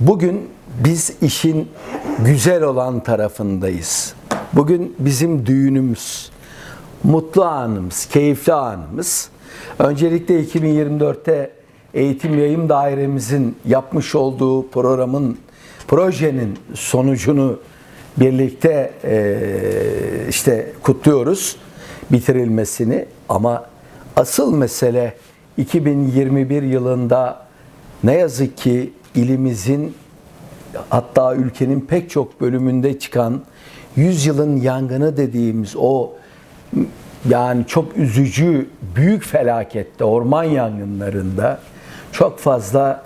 Bugün biz işin güzel olan tarafındayız. Bugün bizim düğünümüz, mutlu anımız, keyifli anımız. Öncelikle 2024'te eğitim yayım dairemizin yapmış olduğu programın, projenin sonucunu birlikte eee, işte kutluyoruz bitirilmesini. Ama asıl mesele 2021 yılında ne yazık ki ilimizin hatta ülkenin pek çok bölümünde çıkan 100 yılın yangını dediğimiz o yani çok üzücü büyük felakette orman yangınlarında çok fazla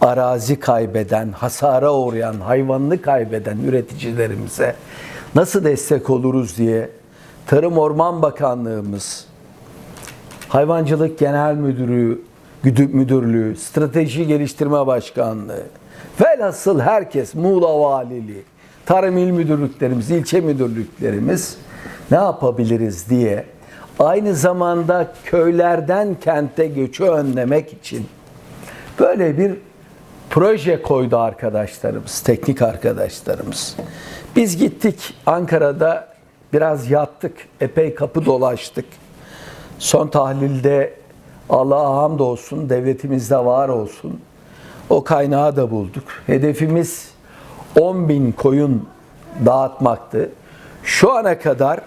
arazi kaybeden, hasara uğrayan, hayvanını kaybeden üreticilerimize nasıl destek oluruz diye Tarım Orman Bakanlığımız, Hayvancılık Genel Müdürü, Müdürlüğü, Strateji Geliştirme Başkanlığı, velhasıl herkes, Muğla Valiliği, Tarım İl Müdürlüklerimiz, ilçe müdürlüklerimiz ne yapabiliriz diye aynı zamanda köylerden kente göçü önlemek için böyle bir proje koydu arkadaşlarımız, teknik arkadaşlarımız. Biz gittik Ankara'da biraz yattık, epey kapı dolaştık. Son tahlilde Allah'a hamdolsun, devletimizde var olsun. O kaynağı da bulduk. Hedefimiz 10 bin koyun dağıtmaktı. Şu ana kadar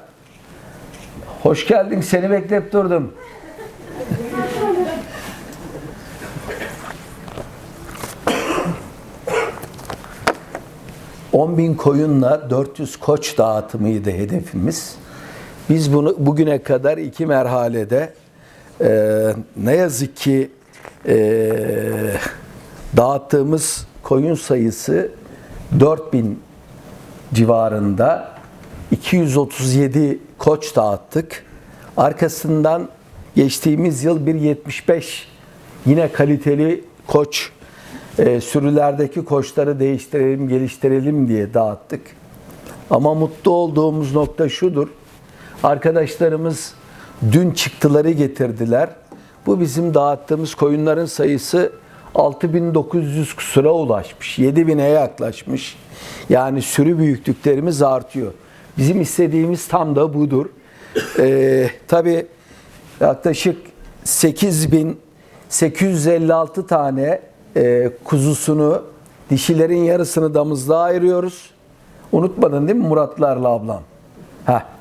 hoş geldin seni bekleyip durdum. ...10 bin koyunla 400 koç dağıtımıydı hedefimiz. Biz bunu bugüne kadar iki merhalede e, ne yazık ki e, dağıttığımız koyun sayısı 4000 civarında 237 koç dağıttık. Arkasından geçtiğimiz yıl bir 75 yine kaliteli koç e, sürülerdeki koçları değiştirelim, geliştirelim diye dağıttık. Ama mutlu olduğumuz nokta şudur. Arkadaşlarımız dün çıktıları getirdiler. Bu bizim dağıttığımız koyunların sayısı 6900 kusura ulaşmış. 7000'e yaklaşmış. Yani sürü büyüklüklerimiz artıyor. Bizim istediğimiz tam da budur. Ee, tabii yaklaşık 8856 tane e, kuzusunu dişilerin yarısını damızlığa ayırıyoruz. Unutmadın değil mi Muratlarla ablam? Heh.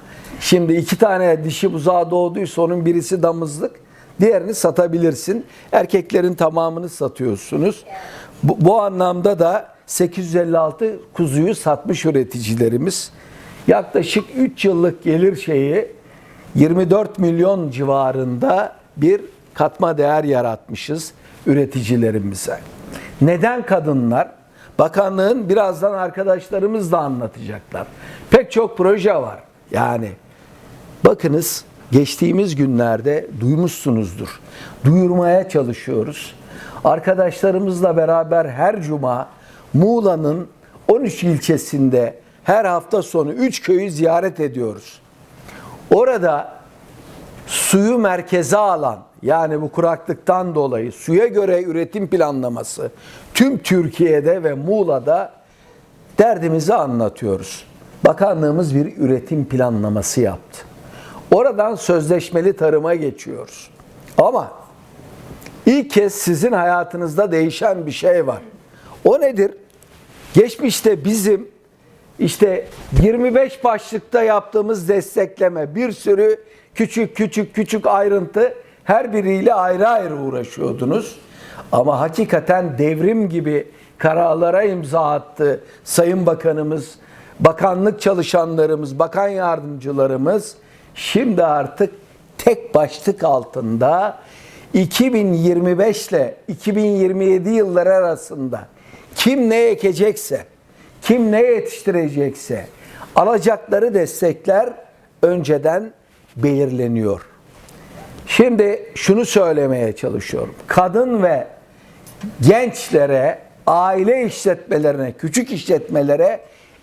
Şimdi iki tane dişi buzağı doğduysa onun birisi damızlık, diğerini satabilirsin. Erkeklerin tamamını satıyorsunuz. Bu, bu anlamda da 856 kuzuyu satmış üreticilerimiz. Yaklaşık 3 yıllık gelir şeyi 24 milyon civarında bir katma değer yaratmışız üreticilerimize. Neden kadınlar? Bakanlığın birazdan arkadaşlarımız da anlatacaklar. Pek çok proje var. Yani bakınız geçtiğimiz günlerde duymuşsunuzdur. Duyurmaya çalışıyoruz. Arkadaşlarımızla beraber her cuma Muğla'nın 13 ilçesinde her hafta sonu 3 köyü ziyaret ediyoruz. Orada suyu merkeze alan yani bu kuraklıktan dolayı suya göre üretim planlaması tüm Türkiye'de ve Muğla'da derdimizi anlatıyoruz. Bakanlığımız bir üretim planlaması yaptı. Oradan sözleşmeli tarıma geçiyoruz. Ama ilk kez sizin hayatınızda değişen bir şey var. O nedir? Geçmişte bizim işte 25 başlıkta yaptığımız destekleme bir sürü küçük küçük küçük ayrıntı her biriyle ayrı ayrı uğraşıyordunuz. Ama hakikaten devrim gibi kararlara imza attı Sayın Bakanımız, bakanlık çalışanlarımız, bakan yardımcılarımız şimdi artık tek başlık altında 2025 ile 2027 yılları arasında kim ne ekecekse, kim ne yetiştirecekse alacakları destekler önceden belirleniyor. Şimdi şunu söylemeye çalışıyorum. Kadın ve gençlere, aile işletmelerine, küçük işletmelere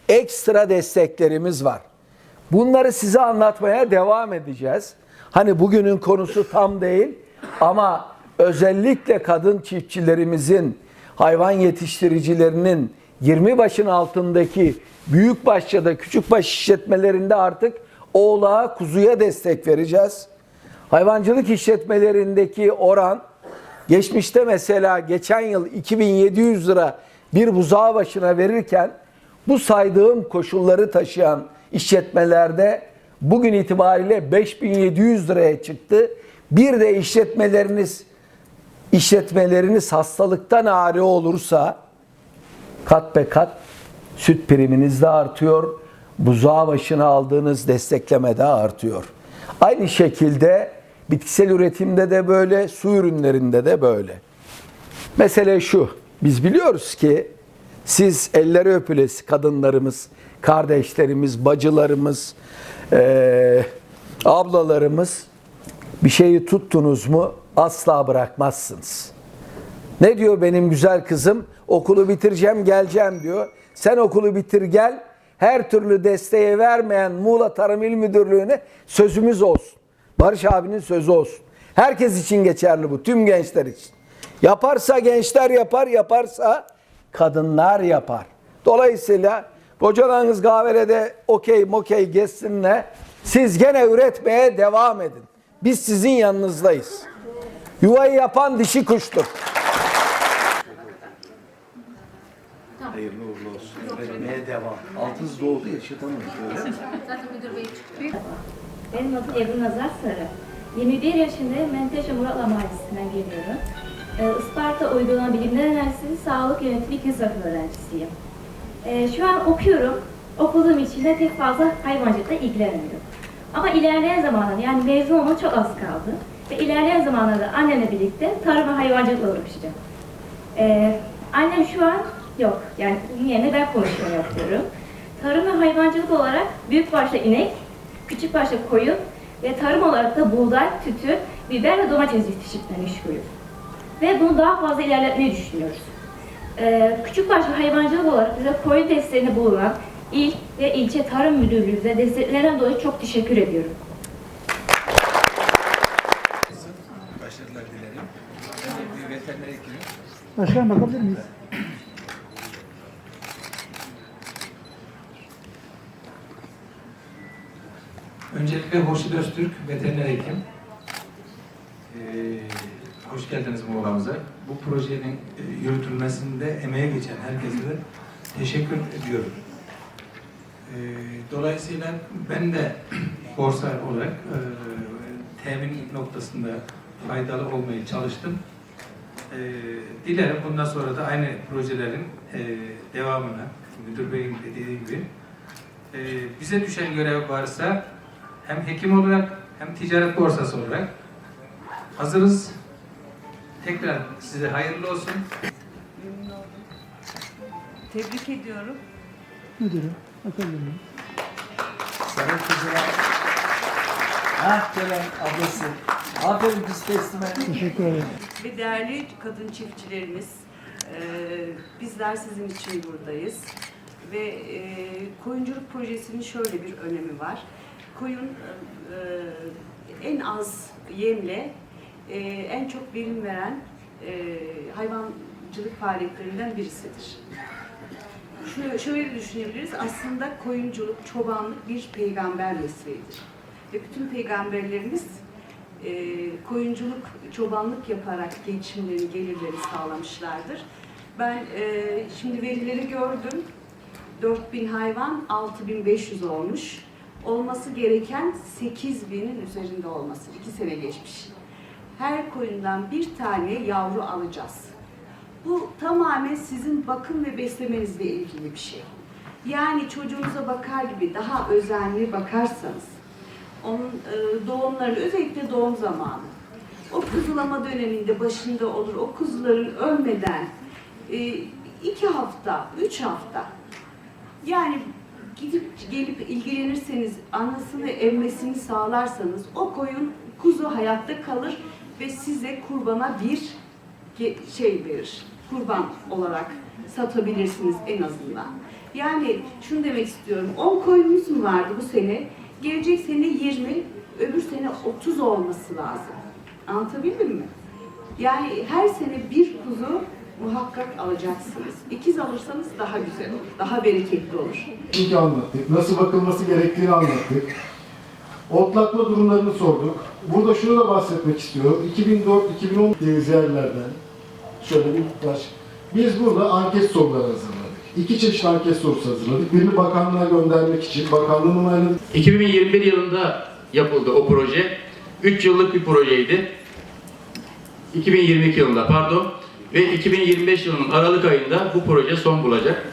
ekstra desteklerimiz var. Bunları size anlatmaya devam edeceğiz. Hani bugünün konusu tam değil ama özellikle kadın çiftçilerimizin hayvan yetiştiricilerinin 20 başın altındaki büyük baş ya da küçük baş işletmelerinde artık oğlağa, kuzuya destek vereceğiz. Hayvancılık işletmelerindeki oran geçmişte mesela geçen yıl 2700 lira bir buzağı başına verirken bu saydığım koşulları taşıyan işletmelerde bugün itibariyle 5700 liraya çıktı. Bir de işletmeleriniz işletmeleriniz hastalıktan ağrı olursa kat be kat süt priminiz de artıyor. Buzağı başına aldığınız destekleme de artıyor. Aynı şekilde bitkisel üretimde de böyle, su ürünlerinde de böyle. Mesele şu, biz biliyoruz ki siz elleri öpülesi kadınlarımız, kardeşlerimiz, bacılarımız, eee, ablalarımız bir şeyi tuttunuz mu asla bırakmazsınız. Ne diyor benim güzel kızım? Okulu bitireceğim geleceğim diyor. Sen okulu bitir gel. Her türlü desteğe vermeyen Muğla Tarım İl Müdürlüğü'ne sözümüz olsun. Barış abinin sözü olsun. Herkes için geçerli bu. Tüm gençler için. Yaparsa gençler yapar, yaparsa kadınlar yapar. Dolayısıyla kocalarınız kahvelede okey mokey geçsinle siz gene üretmeye devam edin. Biz sizin yanınızdayız. Yuvayı yapan dişi kuştur. Hayırlı uğurlu olsun. Üretmeye devam. Altız doğdu yaşatamıyoruz öyle mi? Zaten müdür bey çıktı. Benim adım Ebru Nazar Sarı. 21 yaşındayım. Menteşe Muratla Mahallesi'nden geliyorum. Ee, Isparta Uygulama Bilimler Üniversitesi Sağlık Yönetimi 2. sınıf öğrencisiyim. Ee, şu an okuyorum. Okuduğum için de pek fazla hayvancılıkla ilgilenmiyorum. Ama ilerleyen zamanlarda yani mezun olma çok az kaldı. Ve ilerleyen zamanlarda annemle birlikte tarım ve hayvancılıkla uğraşacağım. Ee, annem şu an yok. Yani bunun yerine ben konuşma yapıyorum. Tarım ve hayvancılık olarak büyük başta inek, küçük başta koyun ve tarım olarak da buğday, tütün, biber ve domates yetiştirmekle meşgulüz. Ve bunu daha fazla ilerletmeyi düşünüyoruz. Ee, küçük başta hayvancılık olarak bize koyun testlerini bulunan il ve ilçe tarım müdürlüğümüze desteklerinden dolayı çok teşekkür ediyorum. Başarılar dilerim. Ben de bir veteriner hekimim. Başkanım bakabilir miyiz? Öncelikle Hurşit Öztürk, veteriner hekim. Ee, hoş geldiniz Muğla'mıza. Bu projenin e, yürütülmesinde emeğe geçen herkese de teşekkür ediyorum. Ee, dolayısıyla ben de borsa olarak e, temin noktasında faydalı olmaya çalıştım. Dilerim bundan sonra da aynı projelerin e, devamını, müdür beyin dediği gibi e, bize düşen görev varsa hem hekim olarak hem ticaret borsası olarak hazırız. Tekrar size hayırlı olsun. Memnun oldum. Tebrik ediyorum. Müdürüm, miyim? Sarı kızına. Ah gelen ablası. Aferin kız teslime. Teşekkür ederim. Ve değerli kadın çiftçilerimiz, e, bizler sizin için buradayız. Ve e, koyunculuk projesinin şöyle bir önemi var. Koyun e, en az yemle e, en çok verim veren e, hayvancılık faaliyetlerinden birisidir. Şöyle, şöyle düşünebiliriz. Aslında koyunculuk, çobanlık bir peygamber mesleğidir. Ve bütün peygamberlerimiz e, koyunculuk, çobanlık yaparak geçimlerini, gelirlerini sağlamışlardır. Ben e, şimdi verileri gördüm. 4000 hayvan 6500 olmuş. Olması gereken 8000'in üzerinde olması. 2 sene geçmiş. Her koyundan bir tane yavru alacağız. Bu tamamen sizin bakım ve beslemenizle ilgili bir şey. Yani çocuğunuza bakar gibi daha özenli bakarsanız, onun e, doğumlarını, özellikle doğum zamanı, o kuzulama döneminde başında olur, o kuzuların ölmeden e, iki hafta, üç hafta, yani gidip gelip ilgilenirseniz, anasını emmesini sağlarsanız o koyun, kuzu hayatta kalır ve size kurbana bir şey verir. Kurban olarak satabilirsiniz en azından. Yani şunu demek istiyorum. 10 koyunumuz mu vardı bu sene? Gelecek sene 20, öbür sene 30 olması lazım. Anlatabildim mi? Yani her sene bir kuzu muhakkak alacaksınız. İkiz alırsanız daha güzel olur, daha bereketli olur. Çünkü anlattık. Nasıl bakılması gerektiğini anlattık. Otlatma durumlarını sorduk. Burada şunu da bahsetmek istiyorum. 2004-2010 dediğimiz şöyle bir baş. Biz burada anket soruları hazırladık. İki çeşit anket sorusu hazırladık. Birini bakanlığa göndermek için bakanlığın onayladık. 2021 yılında yapıldı o proje. 3 yıllık bir projeydi. 2022 yılında pardon. Ve 2025 yılının Aralık ayında bu proje son bulacak.